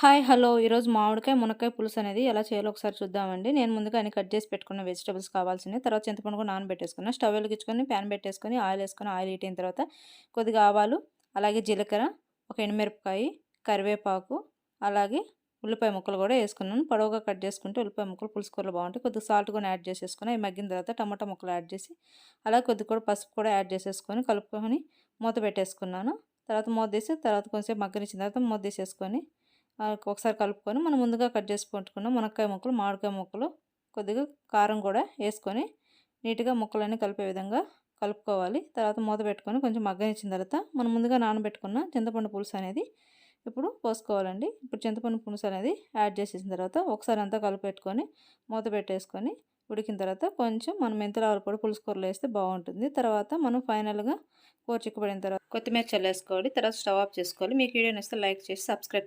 Hi hello. ఈరోజు మామిడికాయ మునక్కాయ పులుసు అనేది ఎలా చేయాలో ఒకసారి చూద్దామండి. నేను ముందుగా అన్ని కట్ చేసి పెట్టుకున్న వెజిటబుల్స్ కావాల్సినవి తర్వాత చింతపండు కూడా నానబెట్టేసుకున్నా స్టవ్ వెలిగించుకొని ప్యాన్ పెట్టేసుకొని ఆయిల్ వేసుకొని ఆయిల్ హీట్ అయిన తర్వాత కొద్దిగా ఆవాలు అలాగే జీలకర్ర ఒక ఎండుమిరపకాయ కరివేపాకు అలాగే ఉల్లిపాయ ముక్కలు కూడా వేసుకున్నాను. పొడవుగా కట్ చేసుకుంటే ఉల్లిపాయ ముక్కలు పులుసు కూరలు బాగుంటాయి. కొద్దిగా సాల్ట్ కూడా యాడ్ చేసేసుకుని అవి మగ్గిన తర్వాత టమాటా ముక్కలు యాడ్ చేసి అలాగే కొద్దిగా కూడా పసుపు కూడా యాడ్ చేసేసుకొని కలుపుకొని మూత పెట్టేసుకున్నాను. తర్వాత మూత తీసి తర్వాత కొంచెం మగ్గనిచ్చిన తర్వాత మూత తీసేసుకొని ఒకసారి కలుపుకొని మనం ముందుగా కట్ చేసి పెట్టుకున్న మునక్కాయ ముక్కలు మామిడికాయ ముక్కలు కొద్దిగా కారం కూడా వేసుకొని నీట్గా ముక్కలన్నీ కలిపే విధంగా కలుపుకోవాలి. తర్వాత మూత పెట్టుకొని కొంచెం మగ్గనిచ్చిన తర్వాత మనం ముందుగా నానబెట్టుకున్న చింతపండు పులుసు అనేది ఇప్పుడు పోసుకోవాలండి. ఇప్పుడు చింతపండు పులుసు అనేది యాడ్ చేసేసిన తర్వాత ఒకసారి అంతా కలిపెట్టుకొని మూత పెట్టేసుకొని ఉడికిన తర్వాత కొంచెం మనం మెంతులావుల పొడి పులుసు కూరలు వేస్తే బాగుంటుంది. తర్వాత మనం ఫైనల్గా కూర చిక్కుబడిన తర్వాత కొత్తిమీర చల్లేసుకోవాలి. తర్వాత స్టవ్ ఆఫ్ చేసుకోవాలి. మీకు వీడియో నచ్చితే లైక్ చేసి సబ్స్క్రైబ్